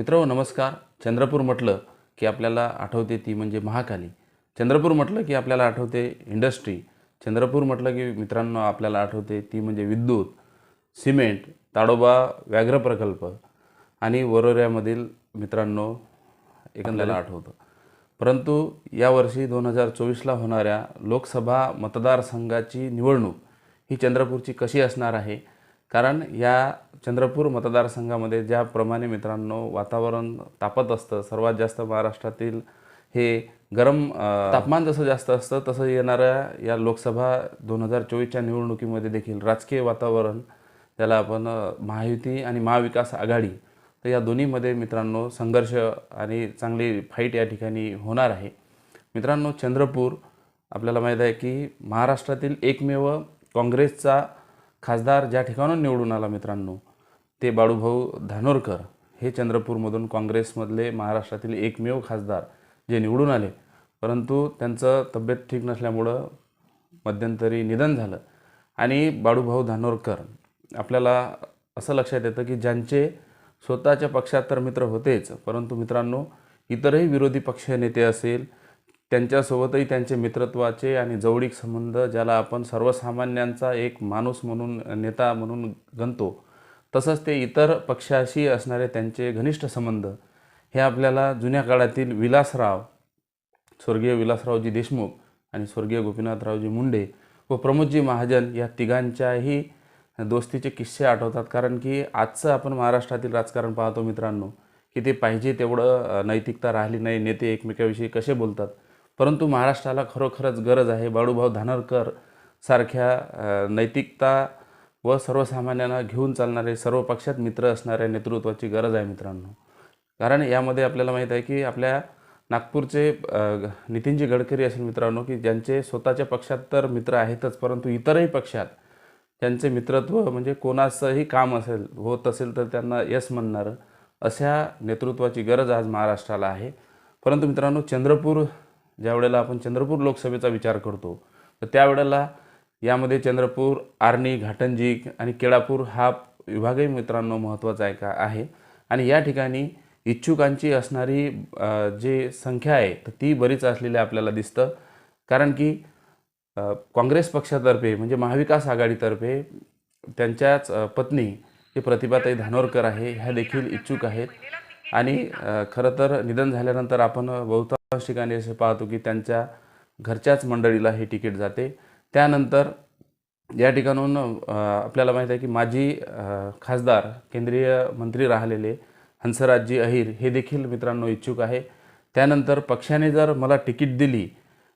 मित्र नमस्कार. चंद्रपूर म्हटलं की आपल्याला आठवते ती म्हणजे महाकाली. चंद्रपूर म्हटलं की आपल्याला आठवते इंडस्ट्री. चंद्रपूर म्हटलं की मित्रांनो आपल्याला आठवते ती म्हणजे विद्युत सिमेंट ताडोबा व्याघ्र प्रकल्प आणि वरोऱ्यामधील मित्रांनो एकंदरीत आठवतं. परंतु यावर्षी दोन हजार चोवीसला होणाऱ्या लोकसभा मतदारसंघाची निवडणूक ही चंद्रपूरची कशी असणार आहे? कारण या चंद्रपूर मतदारसंघामध्ये ज्याप्रमाणे मित्रांनो वातावरण तापत असतं सर्वात जास्त महाराष्ट्रातील हे गरम तापमान जसं जास्त असतं तसं येणाऱ्या या लोकसभा दोन हजार चोवीसच्या निवडणुकीमध्ये देखील राजकीय वातावरण त्याला आपण महायुती आणि महाविकास आघाडी तर या दोन्हीमध्ये मित्रांनो संघर्ष आणि चांगली फाईट या ठिकाणी होणार आहे. मित्रांनो चंद्रपूर आपल्याला माहीत आहे की महाराष्ट्रातील एकमेव काँग्रेसचा खासदार ज्या ठिकाणून निवडून आला मित्रांनो ते बाळूभाऊ धानोरकर हे चंद्रपूरमधून काँग्रेसमधले महाराष्ट्रातील एकमेव खासदार जे निवडून आले. परंतु त्यांचं तब्येत ठीक नसल्यामुळं मध्यंतरी निधन झालं. आणि बाळूभाऊ धानोरकर आपल्याला असं लक्षात येतं की ज्यांचे स्वतःच्या पक्षात तर मित्र होतेच परंतु मित्रांनो इतरही विरोधी पक्ष नेते असेल त्यांच्यासोबतही त्यांचे मित्रत्वाचे आणि जवळीक संबंध ज्याला आपण सर्वसामान्यांचा एक माणूस म्हणून नेता म्हणून गणतो तसंच ते इतर पक्षाशी असणारे त्यांचे घनिष्ठ संबंध. हे आपल्याला जुन्या काळातील विलासराव स्वर्गीय विलासरावजी देशमुख आणि स्वर्गीय गोपीनाथरावजी मुंडे व प्रमोदजी महाजन या तिघांच्याही दोस्तीचे किस्से आठवतात. कारण की आजचं आपण महाराष्ट्रातील राजकारण पाहतो मित्रांनो की ते पाहिजे तेवढं नैतिकता राहिली नाही नेते एकमेकाविषयी कसे बोलतात? परंतु महाराष्ट्राला खरोखरच गरज आहे. बाळूभाऊ धानरकर सारख्या नैतिकता व सर्वसामान्यांना घेऊन चालणारे सर्व पक्षात मित्र असणाऱ्या नेतृत्वाची गरज आहे मित्रांनो. कारण यामध्ये आपल्याला माहीत आहे की आपल्या नागपूरचे नितीनजी गडकरी असेल मित्रांनो की ज्यांचे स्वतःच्या पक्षात तर मित्र आहेतच परंतु इतरही पक्षात त्यांचे मित्रत्व म्हणजे कोणाचंही काम असेल होत असेल तर त्यांना यश म्हणणारं अशा नेतृत्वाची गरज आज महाराष्ट्राला आहे. परंतु मित्रांनो चंद्रपूर ज्या वेळेला आपण चंद्रपूर लोकसभेचा विचार करतो तर त्यावेळेला यामध्ये चंद्रपूर आर्णी घाटंजी आणि केळापूर हा विभागही मित्रांनो महत्त्वाचा आहे का? आहे. आणि या ठिकाणी इच्छुकांची असणारी जी संख्या आहे तर ती बरीच असलेली आपल्याला दिसतं. कारण की काँग्रेस पक्षातर्फे म्हणजे महाविकास आघाडीतर्फे त्यांच्याच पत्नी जे प्रतिभाताई धानोरकर आहे ह्या देखील इच्छुक आहेत. आणि खरं तर निधन झाल्यानंतर आपण बहुतांश ठिकाणी असे पाहतो की त्यांच्या घरच्याच मंडळीला हे तिकीट जाते. त्यानंतर या ठिकाणून आपल्याला माहीत आहे की माजी खासदार केंद्रीय मंत्री राहिलेले हंसराजजी अहिर हे देखील मित्रांनो इच्छुक आहे. त्यानंतर पक्षाने जर मला तिकीट दिली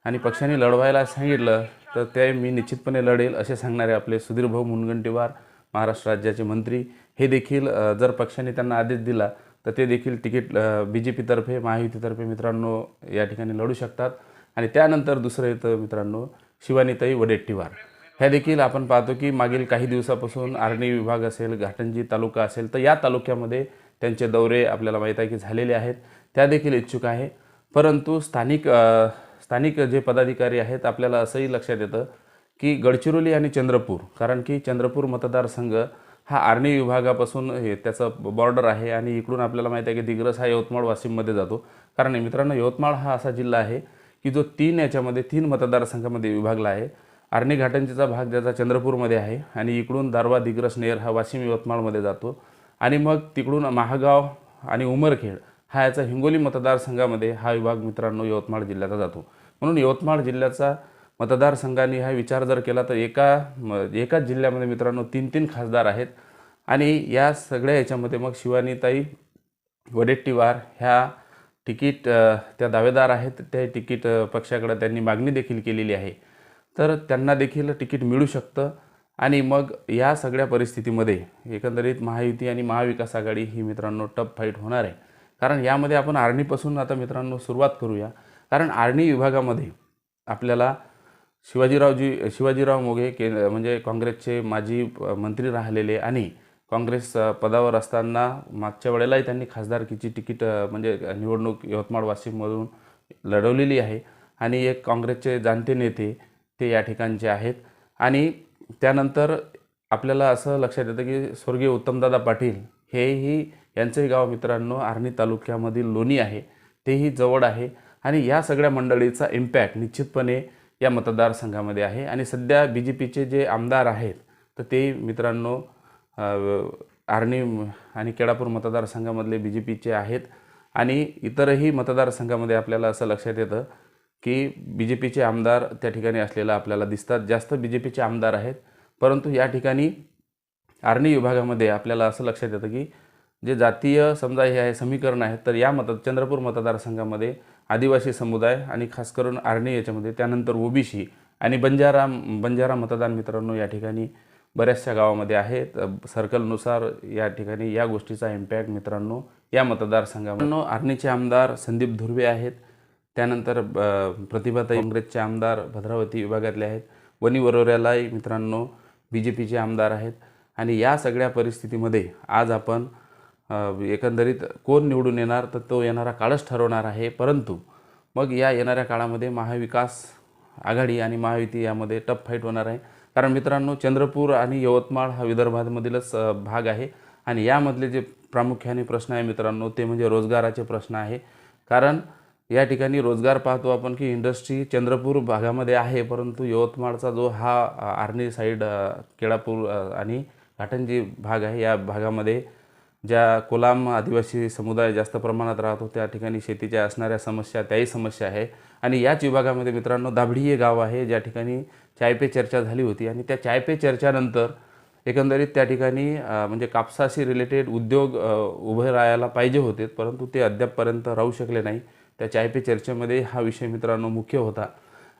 आणि पक्षाने लढवायला सांगितलं तर ते मी निश्चितपणे लढेल असे सांगणारे आपले सुधीरभाऊ मुनगंटीवार महाराष्ट्र राज्याचे मंत्री. हे देखील जर पक्षाने त्यांना आदेश दिला तर ते देखील तिकीट बी जे पीतर्फे महायुतीतर्फे मित्रांनो या ठिकाणी लढू शकतात. आणि त्यानंतर दुसरं येतं मित्रांनो शिवानीताई वडेट्टीवार. ह्या देखील आपण पाहतो की मागील काही दिवसापासून आर्णी विभाग असेल घाटंजी तालुका असेल तर या तालुक्यामध्ये त्यांचे दौरे आपल्याला माहीत आहे की झालेले आहेत. त्या देखील इच्छुक आहे. परंतु स्थानिक स्थानिक जे पदाधिकारी आहेत आपल्याला असंही लक्षात येतं की गडचिरोली आणि चंद्रपूर कारण की चंद्रपूर मतदारसंघ हा आर्णी विभागापासून हे त्याचं बॉर्डर आहे आणि इकडून आपल्याला माहीत आहे की दिग्रस हा यवतमाळ वाशिममध्ये जातो. कारण मित्रांनो यवतमाळ हा असा जिल्हा आहे की जो तीन याच्यामध्ये तीन मतदारसंघामध्ये विभागला आहे. आर्णी घाटंजीचा भाग ज्याचा चंद्रपूरमध्ये आहे आणि इकडून दारवा दिग्रस नेर हा वाशिम यवतमाळमध्ये जातो. आणि मग तिकडून महागाव आणि उमरखेड हा याचा हिंगोली मतदारसंघामध्ये हा विभाग मित्रांनो यवतमाळ जिल्ह्याचा जातो. म्हणून यवतमाळ जिल्ह्याचा मतदारसंघाने हा विचार जर केला तर एका म एकाच जिल्ह्यामध्ये मित्रांनो तीन तीन खासदार आहेत. आणि या सगळ्या याच्यामध्ये मग शिवानीताई वडेट्टीवार ह्या तिकीट त्या दावेदार आहेत. त्या तिकीट पक्षाकडे त्यांनी मागणी देखील केलेली आहे. तर त्यांना देखील तिकीट मिळू शकतं. आणि मग या सगळ्या परिस्थितीमध्ये एकंदरीत महायुती आणि महाविकास आघाडी ही मित्रांनो टफ फाईट होणार आहे. कारण यामध्ये आपण आर्णीपासून आता मित्रांनो सुरुवात करूया. कारण आर्णी विभागामध्ये आपल्याला शिवाजीरावजी शिवाजीराव मोघे के म्हणजे काँग्रेसचे माजी मंत्री राहिलेले आणि काँग्रेस पदावर असताना मागच्या वेळेलाही त्यांनी खासदारकीची तिकीट म्हणजे निवडणूक यवतमाळ वाशिममधून लढवलेली आहे. आणि एक काँग्रेसचे जाणते नेते ते या ठिकाणचे आहेत. आणि त्यानंतर आपल्याला असं लक्षात येतं की स्वर्गीय उत्तमदादा पाटील हेही यांचंही गाव मित्रांनो आर्णी तालुक्यामधील लोणी आहे. तेही जवळ आहे. आणि या सगळ्या मंडळीचा इम्पॅक्ट निश्चितपणे या मतदारसंघामध्ये आहे. आणि सध्या बी जे पीचे जे आमदार आहेत तर ते मित्रांनो आर्णी आणि केळापूर मतदारसंघामधले बी जे पीचे आहेत. आणि इतरही मतदारसंघामध्ये आपल्याला असं लक्षात येतं की बी जे पीचे आमदार त्या ठिकाणी असलेलं आपल्याला दिसतात. जास्त बी जे पीचे आमदार आहेत. परंतु या ठिकाणी आर्णी विभागामध्ये आपल्याला असं लक्षात येतं की जे जातीय समजा हे आहे समीकरण आहेत तर या मत चंद्रपूर मतदारसंघामध्ये आदिवासी समुदाय आणि खास करून आर्णी याच्यामध्ये त्यानंतर ओबीसी आणि बंजारा बंजारा मतदान मित्रांनो या ठिकाणी बऱ्याचशा गावामध्ये आहेत. सर्कलनुसार या ठिकाणी या गोष्टीचा इम्पॅक्ट मित्रांनो या मतदारसंघामध्ये. आर्णीचे आमदार संदीप धुर्वे आहेत. त्यानंतर अ, प्रतिभाताई काँग्रेसचे आमदार भद्रावती विभागातले आहेत. वनी वरोऱ्यालाही मित्रांनो बी जे पीचे आमदार आहेत. आणि या सगळ्या परिस्थितीमध्ये आज आपण एकंदरीत कोण निवडून येणार तर तो येणारा काळच ठरवणार आहे. परंतु मग या येणाऱ्या काळामध्ये महाविकास आघाडी आणि महायुती यामध्ये टफ फाईट होणार आहे. कारण मित्रांनो चंद्रपूर आणि यवतमाळ हा विदर्भामधीलच भाग आहे. आणि यामधले जे प्रामुख्याने प्रश्न आहे मित्रांनो ते म्हणजे रोजगाराचे प्रश्न आहे. कारण या ठिकाणी रोजगार पाहतो आपण की इंडस्ट्री चंद्रपूर भागामध्ये आहे. परंतु यवतमाळचा जो हा आर्नी आर्णी साईड केळापूर आणि घाटंजी भाग आहे या भागामध्ये ज्या कोलाम आदिवासी समुदाय जास्त प्रमाणात राहतो त्या ठिकाणी शेतीच्या असणाऱ्या समस्या त्याही समस्या आहे. आणि याच विभागामध्ये मित्रांनो दाभडी हे गाव आहे ज्या ठिकाणी चाय पे चर्चा झाली होती. आणि त्या चाय पे चर्चानंतर एकंदरीत त्या ठिकाणी म्हणजे कापसाशी रिलेटेड उद्योग उभे राहायला पाहिजे होते. परंतु ते अद्यापपर्यंत राहू शकले नाही. त्या चाय पे चर्चेमध्ये हा विषय मित्रांनो मुख्य होता.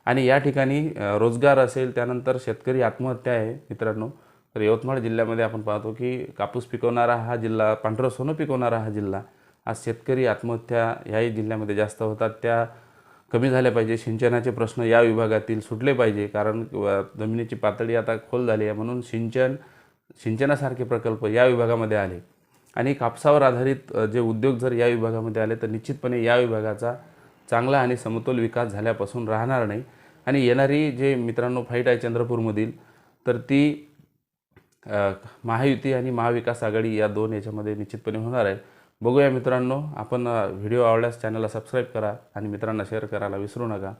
आणि या ठिकाणी रोजगार असेल त्यानंतर शेतकरी आत्महत्या आहे मित्रांनो. तर यवतमाळ जिल्ह्यामध्ये आपण पाहतो की कापूस पिकवणारा हा जिल्हा पांढरं सोनं पिकवणारा हा जिल्हा आज शेतकरी आत्महत्या याही जिल्ह्यामध्ये जास्त होतात. त्या कमी झाल्या पाहिजे. सिंचनाचे प्रश्न या विभागातील सुटले पाहिजे. कारण जमिनीची पातळी आता खोल झाली आहे म्हणून सिंचन सिंचनासारखे प्रकल्प या विभागामध्ये आले. आणि कापसावर आधारित जे उद्योग जर या विभागामध्ये आले तर निश्चितपणे या विभागाचा चांगला आणि समतोल विकास झाल्यापासून राहणार नाही. आणि येणारी जे मित्रांनो फाईट आहे चंद्रपूरमधील तर ती महायुती आणि महाविकास आघाडी या दोन याच्यामध्ये निश्चितपणे होणार आहे बघूया मित्रांनो आपण व्हिडिओ आवडल्यास चॅनलला सबस्क्राईब करा आणि मित्रांना शेअर करायला विसरू नका.